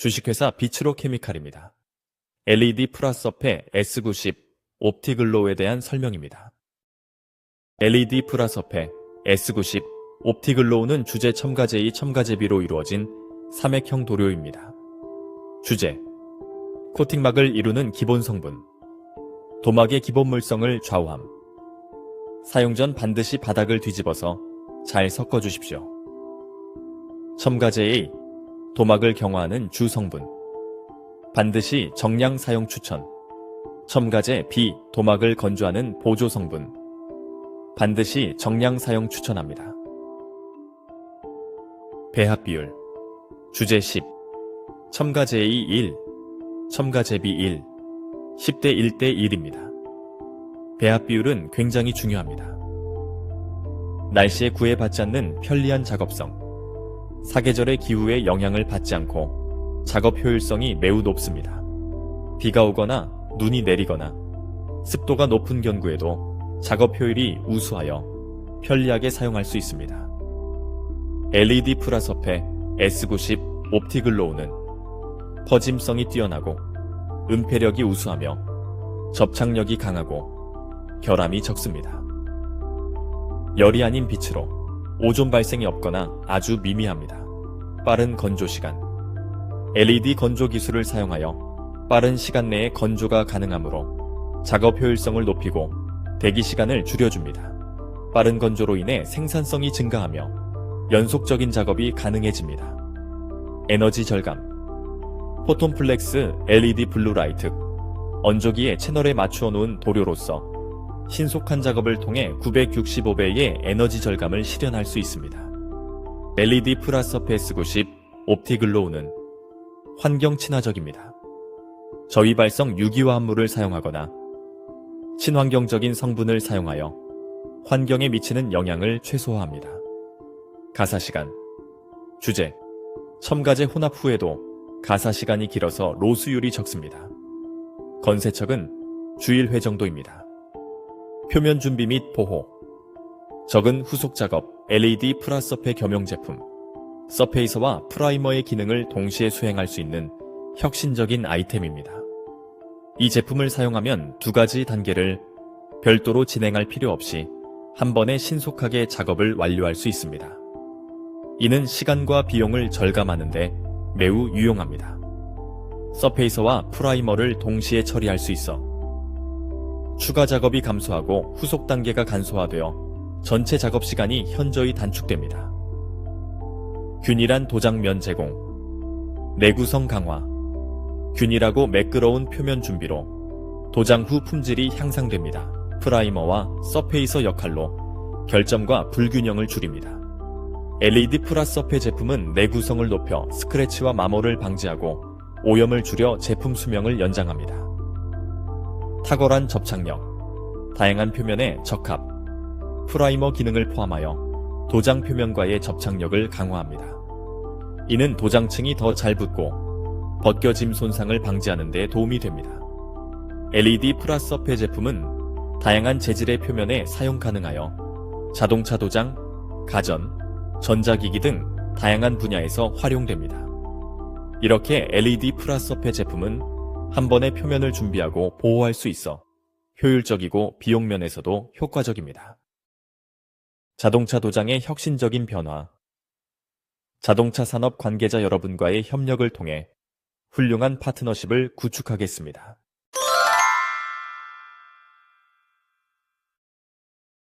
주식회사 비츠로 케미칼입니다. LED 플러스업의 S90 옵티글로우에 대한 설명입니다. LED 플러스업의 S90 옵티글로우는 주제 첨가제의 첨가제비로 이루어진 삼액형 도료입니다. 주제 코팅막을 이루는 기본 성분 도막의 기본 물성을 좌우함 사용 전 반드시 바닥을 뒤집어서 잘 섞어 주십시오. 첨가제의 도막을 경화하는 주 성분. 반드시 정량 사용 추천. 첨가제 B 도막을 건조하는 보조 성분. 반드시 정량 사용 추천합니다. 배합 비율. 주제 10 첨가제의 1 첨가제비 1 10대 1대 1입니다. 배합 비율은 굉장히 중요합니다. 날씨에 구애받지 않는 편리한 작업성 사계절의 기후에 영향을 받지 않고 작업 효율성이 매우 높습니다. 비가 오거나 눈이 내리거나 습도가 높은 경구에도 작업 효율이 우수하여 편리하게 사용할 수 있습니다. LED 플라섭의 S90 옵티글로우는 퍼짐성이 뛰어나고 은폐력이 우수하며 접착력이 강하고 결함이 적습니다. 열이 아닌 빛으로 오존 발생이 없거나 아주 미미합니다. 빠른 건조 시간. LED 건조 기술을 사용하여 빠른 시간 내에 건조가 가능하므로 작업 효율성을 높이고 대기 시간을 줄여줍니다. 빠른 건조로 인해 생산성이 증가하며 연속적인 작업이 가능해집니다. 에너지 절감. 포톤플렉스 LED 블루라이트. 언조기의 채널에 맞추어 놓은 도료로서 신속한 작업을 통해 965배의 에너지 절감을 실현할 수 있습니다. LED 플라서페이스 90 옵티글로우는 환경 친화적입니다. 저위 발성 유기화 합물을 사용하거나 친환경적인 성분을 사용하여 환경에 미치는 영향을 최소화합니다. 가사 시간 주제 첨가제 혼합 후에도 가사 시간이 길어서 로스율이 적습니다. 건세척은 주일 회 정도입니다. 표면 준비 및 보호 적은 후속 작업 LED 프라서페 겸용 제품 서페이서와 프라이머의 기능을 동시에 수행할 수 있는 혁신적인 아이템입니다. 이 제품을 사용하면 두 가지 단계를 별도로 진행할 필요 없이 한 번에 신속하게 작업을 완료할 수 있습니다. 이는 시간과 비용을 절감하는데 매우 유용합니다. 서페이서와 프라이머를 동시에 처리할 수 있어 추가 작업이 감소하고 후속 단계가 간소화되어 전체 작업 시간이 현저히 단축됩니다. 균일한 도장면 제공, 내구성 강화, 균일하고 매끄러운 표면 준비로 도장 후 품질이 향상됩니다. 프라이머와 서페이서 역할로 결점과 불균형을 줄입니다. LED 플라서페 제품은 내구성을 높여 스크래치와 마모를 방지하고 오염을 줄여 제품 수명을 연장합니다. 탁월한 접착력, 다양한 표면의 적합, 프라이머 기능을 포함하여 도장 표면과의 접착력을 강화합니다. 이는 도장층이 더 잘 붙고 벗겨짐 손상을 방지하는 데 도움이 됩니다. LED 플라서페 제품은 다양한 재질의 표면에 사용 가능하여 자동차 도장, 가전, 전자기기 등 다양한 분야에서 활용됩니다. 이렇게 LED 플라서페 제품은 한 번에 표면을 준비하고 보호할 수 있어 효율적이고 비용 면에서도 효과적입니다. 자동차 도장의 혁신적인 변화 자동차 산업 관계자 여러분과의 협력을 통해 훌륭한 파트너십을 구축하겠습니다.